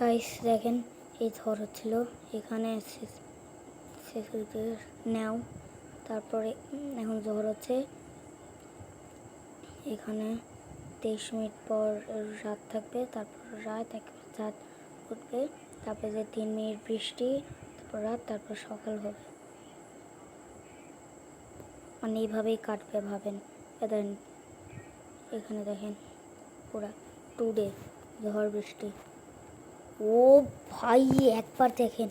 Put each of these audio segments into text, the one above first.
Guys দেখেন, এই ঝড় হচ্ছিল। এখানে নেও। তারপরে এখন ঝড় হচ্ছে। এখানে তেইশ মিনিট পর রাত থাকবে। তারপর রাত এক রাত উঠবে। তারপরে যে তিন মিনিট বৃষ্টি, তারপর রাত, তারপর সকাল হবে। মানে এইভাবেই কাটবে, ভাবেন। এখানে দেখেন, পুরা টু ডে ঝড় বৃষ্টি। ও ভাই, একবার দেখেন।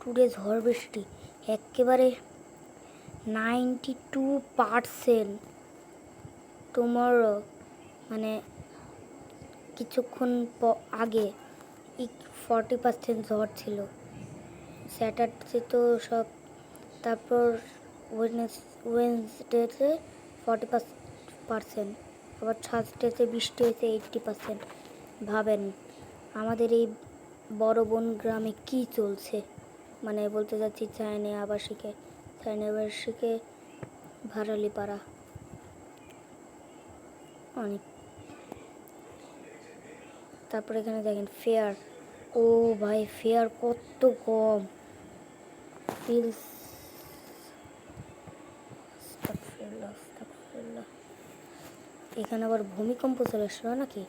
টুডে ঝড় বৃষ্টি, একেবারে নাইনটি টু পারসেন্ট তোমার মানে কিছুক্ষণ আগে ফর্টি পার্সেন্ট ঝড় ছিল। স্যাটারডে তো সব, তারপর ওয়েনসডেতে ফর্টি পার্সেন্ট আবার থার্সডেতে বৃষ্টি হয়েছে এইটটি পার্সেন্ট ভাবেন, আমাদের এই বড় বোন গ্রামে কি চলছে? মানে বলতে যাচ্ছি চায়নি আবাসিকে চায়নি আবাসিকে ভাড়ালি পাড়া। অনেক। তারপরে এখানে দেখেন ফেয়ার। ও ভাই, ফেয়ার কত কম এখানে আবার ভূমিকম্প চলে আসলো নাকি?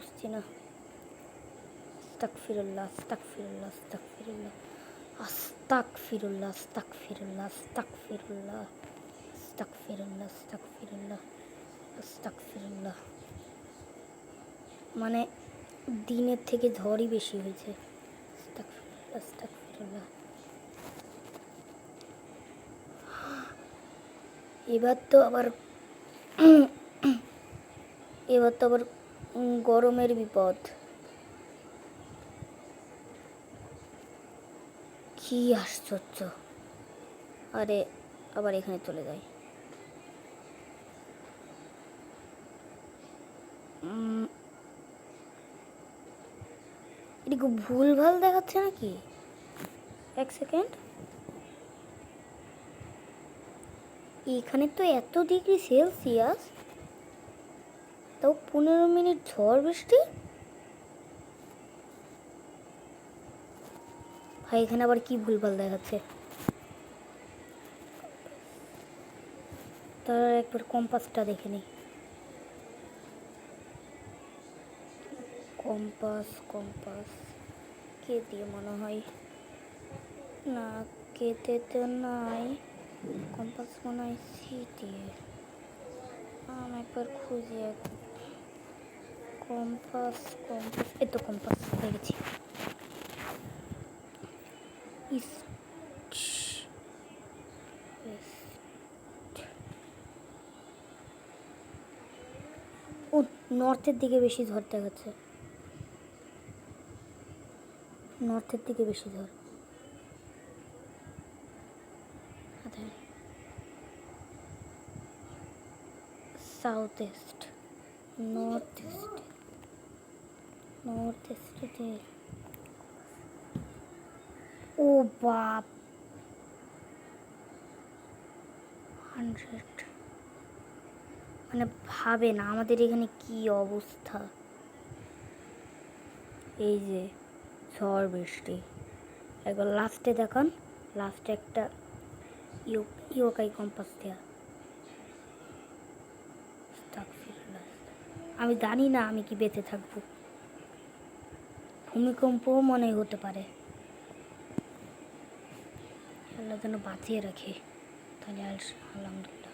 আস্তাক ফিরুল্লাহ মানে দিনের থেকে ঝড়ই বেশি হয়েছে। এবার তো আবার এবার তো আবার গরমের বিপদ। কি আশ্চর্য। আরে, আবার এখানে চলে যাই। এটা কি ভুলভাল দেখাচ্ছে নাকি? এক সেকেন্ড। এখানে তো এত ডিগ্রি সেলসিয়াস। তাও পনেরো মিনিট ঝড় বৃষ্টি? ভাই, এখানে আবার কি ভুলভাল দেখাচ্ছে? তার একবার কম্পাসটা দেখে নিই। Compass compass. কে দিয়ে মনে হয়। না কেতে তো নাই। কম্পাস মনে হয় সি দিয়ে আমি একবার খুঁজে কম্পাস কম্পাস এত তো কম্পাস, হয়ে গেছি। ও, নর্থের দিকে বেশি ধরতে গেছে নর্থের দিকে বেশি ধর আচ্ছা। South east north east north ইস্টে ও বাপ হান্ড্রেড মানে ভাবে না, আমাদের এখানে কি অবস্থা? এই যে, ঝড় বৃষ্টি। একবার লাস্টে দেখান। লাস্টে একটা ইয়োকাই কম্পাস আস্তাগফিরুল্লাহ। আমি জানি না আমি কি বেঁচে থাকব। ভূমিকম্পও মনে হতে পারে। আল্লাহ যেন বাঁচিয়ে রাখে। তাহলে আল- আলহামদুলিল্লাহ।